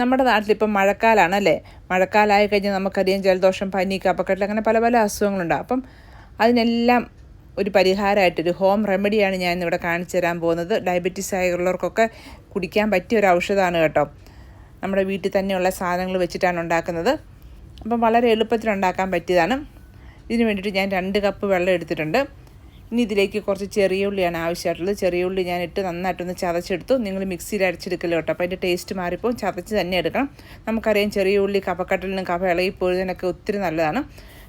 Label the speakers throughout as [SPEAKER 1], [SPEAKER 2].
[SPEAKER 1] നമ്മുടെ നാട്ടിലിപ്പം മഴക്കാലമാണ് അല്ലേ? മഴക്കാലമായി കഴിഞ്ഞാൽ നമുക്കറിയാം ജലദോഷം പനി കപ്പക്കെട്ടിൽ അങ്ങനെ പല പല അസുഖങ്ങളുണ്ട്. അപ്പം അതിനെല്ലാം ഒരു പരിഹാരമായിട്ടൊരു ഹോം റെമഡിയാണ് ഞാൻ ഇവിടെ കാണിച്ചു തരാൻ പോകുന്നത്. ഡയബറ്റീസ് ആയുള്ളവർക്കൊക്കെ കുടിക്കാൻ പറ്റിയ ഒരു ഔഷധമാണ് കേട്ടോ. നമ്മുടെ വീട്ടിൽ തന്നെയുള്ള സാധനങ്ങൾ വെച്ചിട്ടാണ് ഉണ്ടാക്കുന്നത്. അപ്പം വളരെ എളുപ്പത്തിൽ ഉണ്ടാക്കാൻ പറ്റിയതാണ്. ഇതിന് വേണ്ടിയിട്ട് ഞാൻ രണ്ട് കപ്പ് വെള്ളം എടുത്തിട്ടുണ്ട്. ഇനി ഇതിലേക്ക് കുറച്ച് ചെറിയ ഉള്ളിയാണ് ആവശ്യമായിട്ടുള്ളത്. ചെറിയ ഉള്ളി ഞാൻ ഇട്ട് നന്നായിട്ടൊന്ന് ചതച്ചെടുത്തു. നിങ്ങൾ മിക്സിയിൽ അരച്ചെടുക്കലോ കേട്ടോ. അപ്പോൾ അതിന്റെ ടേസ്റ്റ് മാറിപ്പോൾ ചതച്ച് തന്നെ എടുക്കണം. നമുക്കറിയാം ചെറിയ ഉള്ളി കഫക്കട്ടലിനും കഫ ഇളകിപ്പോഴുന്നതിനൊക്കെ ഒത്തിരി നല്ലതാണ്.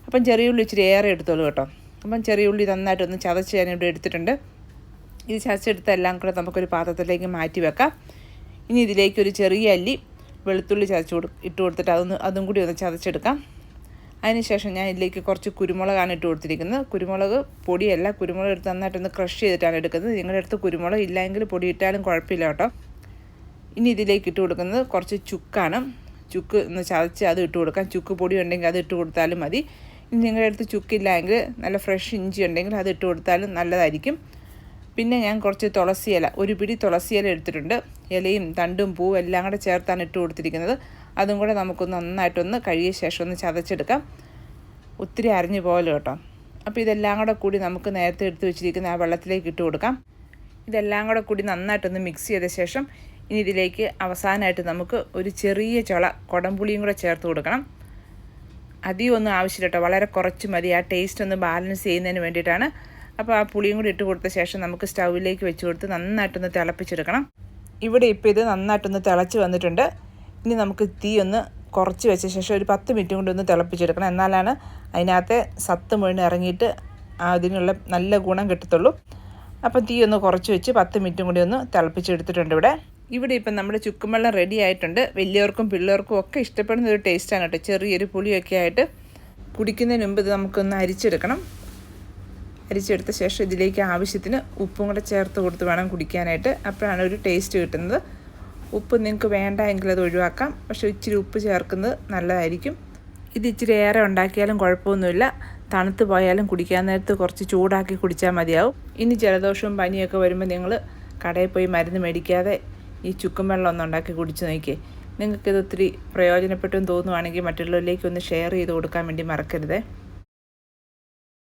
[SPEAKER 1] അപ്പം ചെറിയ ഉള്ളി ഇച്ചിരി ഏറെ എടുത്തോളൂ കേട്ടോ. അപ്പം ചെറിയ ഉള്ളി നന്നായിട്ടൊന്ന് ചതച്ച് ഞാനിവിടെ എടുത്തിട്ടുണ്ട്. ഇത് ചതച്ചെടുത്ത എല്ലാം കൂടെ നമുക്കൊരു പാത്രത്തിലേക്ക് മാറ്റി വെക്കാം. ഇനി ഇതിലേക്ക് ഒരു ചെറിയ അല്ലി വെളുത്തുള്ളി ചതച്ച് കൊടു ഇട്ട് കൊടുത്തിട്ട് അതൊന്ന് അതും കൂടി ഒന്ന് ചതച്ചെടുക്കാം. അതിനുശേഷം ഞാൻ ഇതിലേക്ക് കുറച്ച് കുരുമുളകാണ് ഇട്ട് കൊടുത്തിരിക്കുന്നത്. കുരുമുളക് പൊടിയല്ല കുരുമുളക് എടുത്ത് നന്നായിട്ടൊന്ന് ക്രഷ് ചെയ്തിട്ടാണ് എടുക്കുന്നത്. നിങ്ങളുടെ അടുത്ത് കുരുമുളക് ഇല്ലെങ്കിൽ പൊടി ഇട്ടാലും കുഴപ്പമില്ല കേട്ടോ. ഇനി ഇതിലേക്ക് ഇട്ട് കൊടുക്കുന്നത് കുറച്ച് ചുക്കാണ്. ചുക്ക് ഒന്ന് ചതച്ച് അത് ഇട്ട് കൊടുക്കാം. ചുക്ക് പൊടി ഉണ്ടെങ്കിൽ അത് ഇട്ട് കൊടുത്താലും മതി. ഇനി നിങ്ങളുടെ അടുത്ത് ചുക്കില്ലെങ്കിൽ നല്ല ഫ്രഷ് ഇഞ്ചി ഉണ്ടെങ്കിൽ അത് ഇട്ട് കൊടുത്താലും നല്ലതായിരിക്കും. പിന്നെ ഞാൻ കുറച്ച് തുളസി ഇല ഒരു പിടി തുളസി ഇല എടുത്തിട്ടുണ്ട്. ഇലയും തണ്ടും പൂവും എല്ലാം കൂടെ ചേർത്താണ് ഇട്ട് കൊടുത്തിരിക്കുന്നത്. അതും കൂടെ നമുക്കൊന്ന് നന്നായിട്ടൊന്ന് കഴിയ ശേഷം ഒന്ന് ചതച്ചെടുക്കാം. ഒത്തിരി അരഞ്ഞു പോലെ കേട്ടോ. അപ്പോൾ ഇതെല്ലാം കൂടെ കൂടി നമുക്ക് നേരത്തെ എടുത്ത് വെച്ചിരിക്കുന്ന ആ വെള്ളത്തിലേക്ക് ഇട്ട് കൊടുക്കാം. ഇതെല്ലാം കൂടെ കൂടി നന്നായിട്ടൊന്ന് മിക്സ് ചെയ്ത ശേഷം ഇനി ഇതിലേക്ക് അവസാനമായിട്ട് നമുക്ക് ഒരു ചെറിയ ചുള കുടംപുളിയും കൂടെ ചേർത്ത് കൊടുക്കണം. അധികം ഒന്നും ആവശ്യമില്ല കേട്ടോ. വളരെ കുറച്ച് മതി. ആ ടേസ്റ്റ് ഒന്ന് ബാലൻസ് ചെയ്യുന്നതിന് വേണ്ടിയിട്ടാണ് അപ്പോൾ ആ പുളിയും കൂടി ഇട്ട് കൊടുത്ത ശേഷം നമുക്ക് സ്റ്റൗവിലേക്ക് വെച്ച് കൊടുത്ത് നന്നായിട്ടൊന്ന് തിളപ്പിച്ചെടുക്കണം. ഇവിടെ ഇപ്പോൾ ഇത് നന്നായിട്ടൊന്ന് തിളച്ച് വന്നിട്ടുണ്ട്. ഇനി നമുക്ക് തീ ഒന്ന് കുറച്ച് വെച്ച ശേഷം ഒരു പത്ത് മിനിറ്റ് കൊണ്ട് ഒന്ന് തിളപ്പിച്ചെടുക്കണം. എന്നാലാണ് അതിനകത്തെ സത്ത് മുഴുവൻ ഇറങ്ങിയിട്ട് അതിനുള്ള നല്ല ഗുണം കിട്ടത്തുള്ളൂ. അപ്പം തീ ഒന്ന് കുറച്ച് വെച്ച് പത്ത് മിനിറ്റും കൂടി ഒന്ന് തിളപ്പിച്ചെടുത്തിട്ടുണ്ട് ഇവിടെ. ഇവിടെ ഇപ്പം നമ്മുടെ ചുക്കും വെള്ളം റെഡി ആയിട്ടുണ്ട്. വലിയവർക്കും പിള്ളേർക്കും ഒക്കെ ഇഷ്ടപ്പെടുന്ന ഒരു ടേസ്റ്റാണ് കേട്ടോ. ചെറിയൊരു പുളിയൊക്കെ ആയിട്ട്. കുടിക്കുന്നതിന് മുമ്പ് ഇത് നമുക്കൊന്ന് അരിച്ചെടുക്കണം. അരിച്ചെടുത്ത ശേഷം ഇതിലേക്ക് ആവശ്യത്തിന് ഉപ്പും കൂടെ ചേർത്ത് കൊടുത്ത് വേണം കുടിക്കാനായിട്ട്. അപ്പോഴാണ് ഒരു ടേസ്റ്റ് കിട്ടുന്നത്. ഉപ്പ് നിങ്ങൾക്ക് വേണ്ട എങ്കിൽ അത് ഒഴിവാക്കാം. പക്ഷേ ഇച്ചിരി ഉപ്പ് ചേർക്കുന്നത് നല്ലതായിരിക്കും. ഇത് ഇച്ചിരി ഏറെ ഉണ്ടാക്കിയാലും കുഴപ്പമൊന്നുമില്ല. തണുത്ത് പോയാലും കുടിക്കാൻ നേരത്ത് കുറച്ച് ചൂടാക്കി കുടിച്ചാൽ മതിയാവും. ഇനി ജലദോഷവും പനിയൊക്കെ വരുമ്പോൾ നിങ്ങൾ കടയിൽ പോയി മരുന്ന് മേടിക്കാതെ ഈ ചുക്കും വെള്ളം ഒന്ന് ഉണ്ടാക്കി കുടിച്ച് നോക്കിയേ. നിങ്ങൾക്കിത് ഒത്തിരി പ്രയോജനപ്പെട്ടെന്ന് തോന്നുവാണെങ്കിൽ മറ്റുള്ളവരിലേക്ക് ഒന്ന് ഷെയർ ചെയ്ത് കൊടുക്കാൻ വേണ്ടി മറക്കരുതേ.